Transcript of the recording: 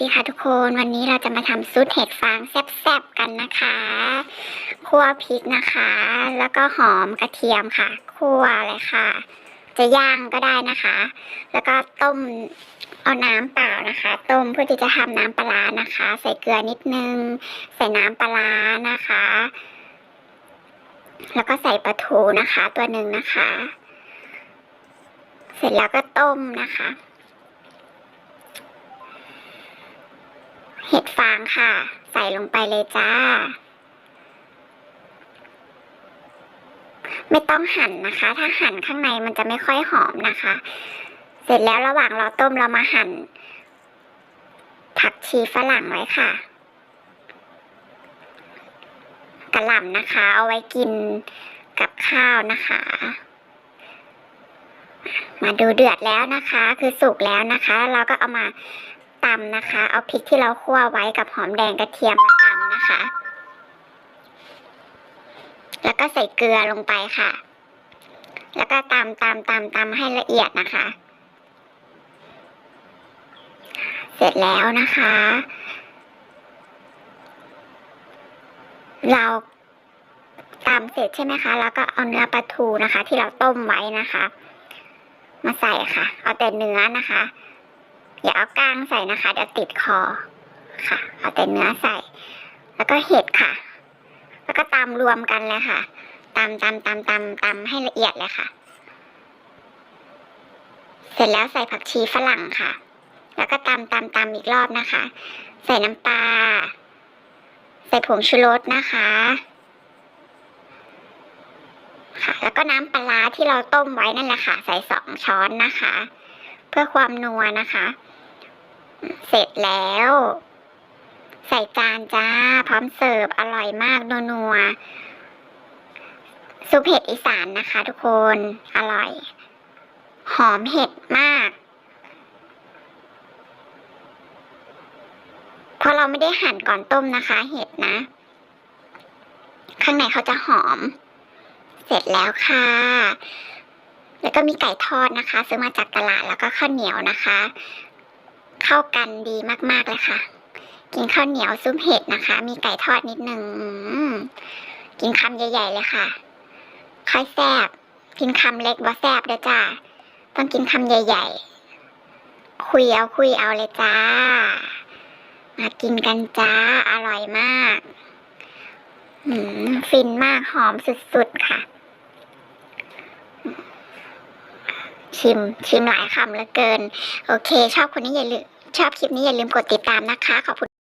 ดีค่ะทุกคนวันนี้เราจะมาทำซุปเห็ดฟางแซ่บๆกันนะคะคั่วพริกนะคะ แล้วก็หอมกระเทียมค่ะคั่วเลยค่ะ จะย่างก็ได้นะคะ แล้วก็ต้มเอาน้ำเปล่านะคะ ต้มเพื่อที่จะทำน้ำปลานะคะ ใส่เกลือนิดนึง ใส่น้ำปลานะคะ แล้วก็ใส่ปลาทูนะคะ ตัวหนึ่งนะคะ เสร็จแล้วก็ต้มนะคะ เห็ดฟางค่ะ ใส่ลงไปเลยจ้า ไม่ต้องหั่นนะคะ ถ้าหั่นข้างในมันจะไม่ค่อยหอมนะคะ เสร็จแล้วระหว่างเราต้มเรามาหั่น ผักชีฝรั่งไว้ค่ะกระหล่ำนะคะ เอาไว้กินกับข้าวนะคะ มาดูเดือดแล้วนะคะ คือสุกแล้วนะคะ เราก็เอามา ตำนะคะ เอาพริกที่เราคั่วไว้กับหอมแดงกระเทียมมาตำนะคะ แล้วก็ใส่เกลือลงไปค่ะ แล้วก็ตำตำตำตำให้ละเอียดนะคะ เสร็จแล้วนะคะ เราตำเสร็จใช่ไหมคะ แล้วก็เอาเนื้อปลาทูนะคะ ที่เราต้มไว้นะคะ มาใส่ค่ะ เอาแต่เนื้อนะคะ อย่าเอาก้างใส่นะคะเดี๋ยวติดคอค่ะ เอาแต่เนื้อใส่ แล้วก็เห็ดค่ะ แล้วก็ตำรวมกันเลยค่ะตำตำตำตำตำให้ละเอียดเลยค่ะ เสร็จแล้วใส่ผักชีฝรั่งค่ะ แล้วก็ตำตำตำอีกรอบนะคะ ใส่น้ำปลาใส่ผงชูรสนะคะค่ะแล้วก็น้ำปลาที่เราต้มไว้นั่นแหละค่ะ ใส่สองช้อนนะคะ เพื่อความนัวนะคะ เสร็จแล้ว ใส่จานจ้า พร้อมเสิร์ฟ อร่อยมากนัวๆซุปเห็ดอีสานนะคะ ทุกคน อร่อย หอมเห็ดมาก เพราะเราไม่ได้หั่นก่อนต้มนะคะ เห็ดนะ ข้างในเขาจะหอม เสร็จแล้วค่ะ แล้วก็มีไก่ทอดนะคะ ซื้อมาจากตลาดแล้วก็ข้าวเหนียวนะคะ เข้ากันดีมากๆเลยค่ะ กินข้าวเหนียวซุปเห็ดนะคะ มีไก่ทอดนิดนึงกินคำใหญ่ๆเลยค่ะค่อยแซบกินคำเล็กบ่แซบเด้อจ้าต้องกินคำใหญ่ ๆ คุยเอาคุยเอาเลยจ้า มากินกันจ้า อร่อยมากมฟินมากหอมสุดๆค่ะ ชิม ชิมหลายคำเหลือเกิน โอเค ชอบคนนี้อย่าลืมชอบคลิปนี้อย่าลืมกดติดตามนะคะ ขอบคุณ